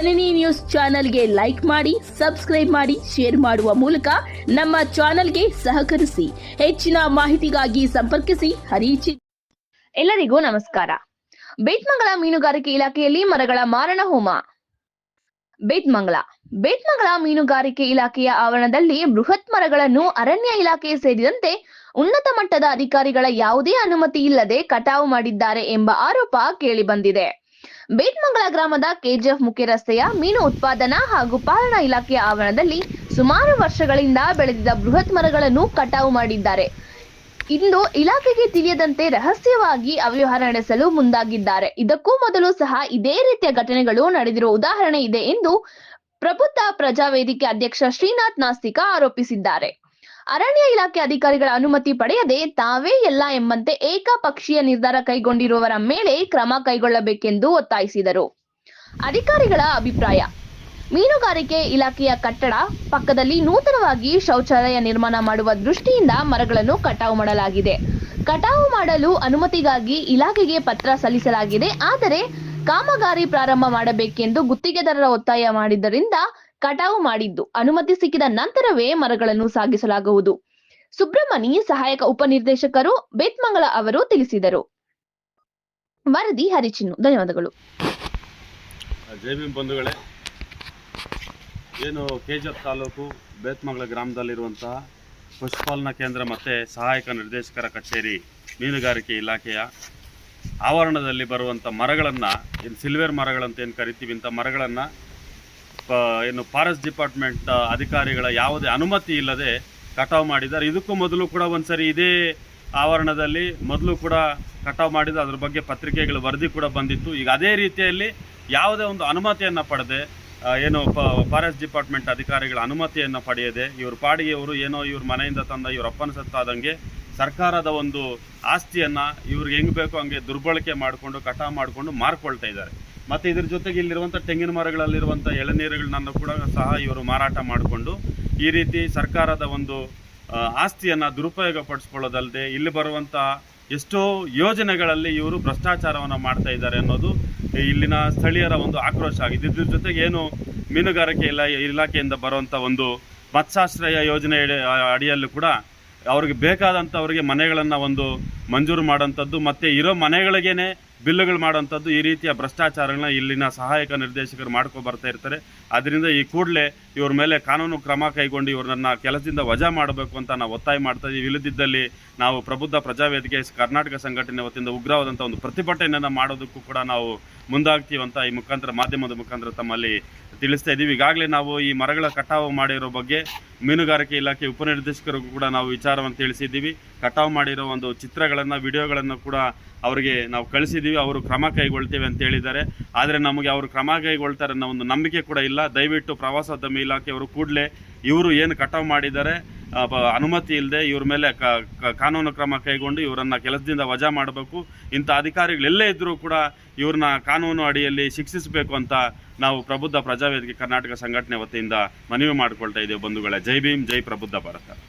ಜನನಿ news ಚಾನೆಲ್ಗೆ like ಮಾಡಿ, subscribe ಮಾಡಿ, ಶೇರ್ ಮಾಡುವ ಮೂಲಕ ನಮ್ಮ ಚಾನೆಲ್ಗೆ ಸಹಕರಿಸಿ. ಹೆಚ್ಚಿನ ಮಾಹಿತಿಗಾಗಿ ಸಂಪರ್ಕಿಸಿ. ಹರಿಚಿ ಎಲ್ಲರಿಗೂ ನಮಸ್ಕಾರ. ಬೇತ್ಮಂಗಲ ಮೀನುಗಾರಿಕೆ ಇಲಾಖೆಯಲ್ಲಿ ಮರಗಳ ಮಾರಣ ಹೋಮ. ಬೇತ್ಮಂಗಲ ಬೇತ್ಮಂಗಲ ಮೀನುಗಾರಿಕೆ ಇಲಾಖೆಯ ಆವರಣದಲ್ಲಿ ಬೃಹತ್ ಮರಗಳನ್ನು ಅರಣ್ಯ ಇಲಾಖೆ ಸೇರಿದಂತೆ ಉನ್ನತ ಮಟ್ಟದ ಅಧಿಕಾರಿಗಳ ಯಾವುದೇ ಅನುಮತಿ ಇಲ್ಲದೆ ಕಟಾವು ಮಾಡಿದ್ದಾರೆ ಎಂಬ ಆರೋಪ ಕೇಳಿಬಂದಿದೆ. ಬೇತ್ಮಂಗಲ ಗ್ರಾಮದ ಕೆಜಿಎಫ್ ಮುಖ್ಯ ರಸ್ತೆಯ ಮೀನು ಉತ್ಪಾದನಾ ಹಾಗೂ ಪಾಲನಾ ಇಲಾಖೆಯ ಆವರಣದಲ್ಲಿ ಸುಮಾರು ವರ್ಷಗಳಿಂದ ಬೆಳೆದಿದ್ದ ಬೃಹತ್ ಮರಗಳನ್ನು ಕಟಾವು ಮಾಡಿದ್ದಾರೆ. ಇಂದು ಇಲಾಖೆಗೆ ತಿಳಿಯದಂತೆ ರಹಸ್ಯವಾಗಿ ಅವ್ಯವಹಾರ ನಡೆಸಲು ಮುಂದಾಗಿದ್ದಾರೆ. ಇದಕ್ಕೂ ಮೊದಲು ಸಹ ಇದೇ ರೀತಿಯ ಘಟನೆಗಳು ನಡೆದಿರುವ ಉದಾಹರಣೆ ಇದೆ ಎಂದು ಪ್ರಬುದ್ಧ ಪ್ರಜಾವೇದಿಕೆ ಅಧ್ಯಕ್ಷ ಶ್ರೀನಾಥ್ ನಾಸ್ತಿಕ ಆರೋಪಿಸಿದ್ದಾರೆ. ಅರಣ್ಯ ಇಲಾಖೆ ಅಧಿಕಾರಿಗಳ ಅನುಮತಿ ಪಡೆಯದೆ ತಾವೇ ಎಲ್ಲ ಎಂಬಂತೆ ಏಕಪಕ್ಷೀಯ ನಿರ್ಧಾರ ಕೈಗೊಂಡಿರುವವರ ಮೇಲೆ ಕ್ರಮ ಕೈಗೊಳ್ಳಬೇಕೆಂದು ಒತ್ತಾಯಿಸಿದರು. ಅಧಿಕಾರಿಗಳ ಅಭಿಪ್ರಾಯ, ಮೀನುಗಾರಿಕೆ ಇಲಾಖೆಯ ಕಟ್ಟಡ ಪಕ್ಕದಲ್ಲಿ ನೂತನವಾಗಿ ಶೌಚಾಲಯ ನಿರ್ಮಾಣ ಮಾಡುವ ದೃಷ್ಟಿಯಿಂದ ಮರಗಳನ್ನು ಕಟಾವು ಮಾಡಲಾಗಿದೆ. ಕಟಾವು ಮಾಡಲು ಅನುಮತಿಗಾಗಿ ಇಲಾಖೆಗೆ ಪತ್ರ ಸಲ್ಲಿಸಲಾಗಿದೆ, ಆದರೆ ಕಾಮಗಾರಿ ಪ್ರಾರಂಭ ಮಾಡಬೇಕೆಂದು ಗುತ್ತಿಗೆದಾರರ ಒತ್ತಾಯ ಮಾಡಿದ್ದರಿಂದ ಕಟಾವು ಮಾಡಿದ್ದು. ಅನುಮತಿ ಸಿಕ್ಕಿದ ನಂತರವೇ ಮರಗಳನ್ನು ಸಾಗಿಸಲಾಗುವುದು. ಸುಬ್ರಹ್ಮಣಿ ಸಹಾಯಕ ಉಪನಿರ್ದೇಶಕರು ಬೇತ್ಮಂಗಲ ಅವರು ತಿಳಿಸಿದರು. ವರದಿ ಹರಿಚಿನ್ನು. ಧನ್ಯವಾದಗಳು. ಬಂಧುಗಳೇ, ಏನು ಕೆ ಜಿ ಎಫ್ ತಾಲೂಕು ಬೇತ್ಮಂಗಲ ಗ್ರಾಮದಲ್ಲಿರುವಂತಹ ಪಶುಪಾಲನಾ ಕೇಂದ್ರ ಮತ್ತು ಸಹಾಯಕ ನಿರ್ದೇಶಕರ ಕಚೇರಿ, ಮೀನುಗಾರಿಕೆ ಇಲಾಖೆಯ ಆವರಣದಲ್ಲಿ ಬರುವಂಥ ಮರಗಳನ್ನು, ಏನು ಸಿಲ್ವೇರ್ ಮರಗಳಂತ ಏನು ಕರಿತೀವಿ ಇಂಥ ಮರಗಳನ್ನು ಏನು ಫಾರೆಸ್ಟ್ ಡಿಪಾರ್ಟ್ಮೆಂಟ್ ಅಧಿಕಾರಿಗಳ ಯಾವುದೇ ಅನುಮತಿ ಇಲ್ಲದೆ ಕಟಾವು ಮಾಡಿದ್ದಾರೆ. ಇದಕ್ಕೂ ಮೊದಲು ಕೂಡ ಒಂದ್ಸರಿ ಇದೇ ಆವರಣದಲ್ಲಿ ಮೊದಲು ಕೂಡ ಕಟಾವು ಮಾಡಿದ ಅದ್ರ ಬಗ್ಗೆ ಪತ್ರಿಕೆಗಳ ವರದಿ ಕೂಡ ಬಂದಿತ್ತು. ಈಗ ಅದೇ ರೀತಿಯಲ್ಲಿ ಯಾವುದೇ ಒಂದು ಅನುಮತಿಯನ್ನು ಪಡೆದೆ ಏನು ಫಾರೆಸ್ಟ್ ಡಿಪಾರ್ಟ್ಮೆಂಟ್ ಅಧಿಕಾರಿಗಳ ಅನುಮತಿಯನ್ನು ಪಡೆಯದೆ, ಇವ್ರ ಪಾಡಿಗೆ ಇವರು ಏನೋ ಇವ್ರ ಮನೆಯಿಂದ ತಂದ, ಇವ್ರ ಅಪ್ಪನ ಸತ್ತಾದಂಗೆ ಸರ್ಕಾರದ ಒಂದು ಆಸ್ತಿಯನ್ನು ಇವ್ರಿಗೆ ಹೆಂಗೆ ಬೇಕೋ ಹಂಗೆ ದುರ್ಬಳಕೆ ಮಾಡಿಕೊಂಡು, ಕಟಾವು ಮಾಡಿಕೊಂಡು ಮಾರ್ಕೊಳ್ತಾ ಇದ್ದಾರೆ. ಮತ್ತು ಇದ್ರ ಜೊತೆಗೆ ಇಲ್ಲಿರುವಂಥ ತೆಂಗಿನ ಮರಗಳಲ್ಲಿರುವಂಥ ಎಳನೀರುಗಳನ್ನ ಕೂಡ ಸಹ ಇವರು ಮಾರಾಟ ಮಾಡಿಕೊಂಡು ಈ ರೀತಿ ಸರ್ಕಾರದ ಒಂದು ಆಸ್ತಿಯನ್ನು ದುರುಪಯೋಗ ಪಡಿಸ್ಕೊಳ್ಳೋದಲ್ಲದೆ ಇಲ್ಲಿ ಬರುವಂಥ ಎಷ್ಟೋ ಯೋಜನೆಗಳಲ್ಲಿ ಇವರು ಭ್ರಷ್ಟಾಚಾರವನ್ನು ಮಾಡ್ತಾ ಇದ್ದಾರೆ ಅನ್ನೋದು ಇಲ್ಲಿನ ಸ್ಥಳೀಯರ ಒಂದು ಆಕ್ರೋಶ ಆಗಿದೆ. ಇದ್ರ ಜೊತೆಗೆ ಏನು ಮೀನುಗಾರಿಕೆ ಇಲಾ, ಇಲಾಖೆಯಿಂದ ಬರುವಂಥ ಒಂದು ಮತ್ಸಾಶ್ರಯ ಯೋಜನೆ ಅಡಿ- ಅಡಿಯಲ್ಲೂ ಕೂಡ ಅವ್ರಿಗೆ ಬೇಕಾದಂಥವ್ರಿಗೆ ಮನೆಗಳನ್ನು ಒಂದು ಮಂಜೂರು ಮಾಡೋಂಥದ್ದು ಮತ್ತು ಇರೋ ಮನೆಗಳಿಗೇನೆ ಬಿಲ್ಲುಗಳು ಮಾಡುವಂಥದ್ದು ಈ ರೀತಿಯ ಭ್ರಷ್ಟಾಚಾರಗಳನ್ನ ಇಲ್ಲಿನ ಸಹಾಯಕ ನಿರ್ದೇಶಕರು ಮಾಡ್ಕೊ ಬರ್ತಾ ಇರ್ತಾರೆ. ಅದರಿಂದ ಈ ಕೂಡಲೇ ಇವ್ರ ಮೇಲೆ ಕಾನೂನು ಕ್ರಮ ಕೈಗೊಂಡು ಇವ್ರನ್ನ ಕೆಲಸದಿಂದ ವಜಾ ಮಾಡಬೇಕು ಅಂತ ನಾವು ಒತ್ತಾಯ ಮಾಡ್ತಾ ಇದ್ದೀವಿ. ಇಲ್ಲದಿದ್ದಲ್ಲಿ ನಾವು ಪ್ರಬುದ್ಧ ಪ್ರಜಾವೇದಿಕೆ, ಕರ್ನಾಟಕ ಸಂಘಟನೆ ವತಿಯಿಂದ ಉಗ್ರವಾದಂಥ ಒಂದು ಪ್ರತಿಭಟನೆಯನ್ನು ಮಾಡೋದಕ್ಕೂ ಕೂಡ ನಾವು ಮುಂದಾಗ್ತೀವಂತ ಈ ಮುಖಾಂತರ, ಮಾಧ್ಯಮದ ಮುಖಾಂತರ ತಮ್ಮಲ್ಲಿ ತಿಳಿಸ್ತಾ ಇದ್ದೀವಿ. ಈಗಾಗಲೇ ನಾವು ಈ ಮರಗಳ ಕಟಾವು ಮಾಡಿರೋ ಬಗ್ಗೆ ಮೀನುಗಾರಿಕೆ ಇಲಾಖೆ ಉಪನಿರ್ದೇಶಕರಿಗೂ ಕೂಡ ನಾವು ವಿಚಾರವನ್ನು ತಿಳಿಸಿದ್ದೀವಿ. ಕಟಾವು ಮಾಡಿರೋ ಒಂದು ಚಿತ್ರಗಳನ್ನು, ವಿಡಿಯೋಗಳನ್ನು ಕೂಡ ಅವರಿಗೆ ನಾವು ಕಳಿಸಿದ್ದೀವಿ. ಅವರು ಕ್ರಮ ಕೈಗೊಳ್ತೇವೆ ಅಂತ ಹೇಳಿದ್ದಾರೆ. ಆದರೆ ನಮಗೆ ಅವರು ಕ್ರಮ ಕೈಗೊಳ್ತಾರೆ ಅನ್ನೋ ಒಂದು ನಂಬಿಕೆ ಕೂಡ ಇಲ್ಲ. ದಯವಿಟ್ಟು ಪ್ರವಾಸೋದ್ಯಮ ಇಲಾಖೆಯವರು ಕೂಡಲೇ ಇವರು ಏನು ಕಟಾವು ಮಾಡಿದ್ದಾರೆ ಅನುಮತಿ ಇಲ್ಲದೆ ಇವ್ರ ಮೇಲೆ ಕಾನೂನು ಕ್ರಮ ಕೈಗೊಂಡು ಇವರನ್ನ ಕೆಲಸದಿಂದ ವಜಾ ಮಾಡಬೇಕು. ಇಂಥ ಅಧಿಕಾರಿಗಳೆಲ್ಲೇ ಇದ್ದರೂ ಕೂಡ ಇವ್ರನ್ನ ಕಾನೂನು ಅಡಿಯಲ್ಲಿ ಶಿಕ್ಷಿಸಬೇಕು ಅಂತ ನಾವು ಪ್ರಬುದ್ಧ ಪ್ರಜಾವೇದಿಕೆ ಕರ್ನಾಟಕ ಸಂಘಟನೆ ವತಿಯಿಂದ ಮನವಿ ಮಾಡಿಕೊಳ್ತಾ ಇದ್ದೇವೆ ಬಂಧುಗಳೇ. ಜೈ ಭೀಮ್, ಜೈ ಪ್ರಬುದ್ಧ ಭಾರತ.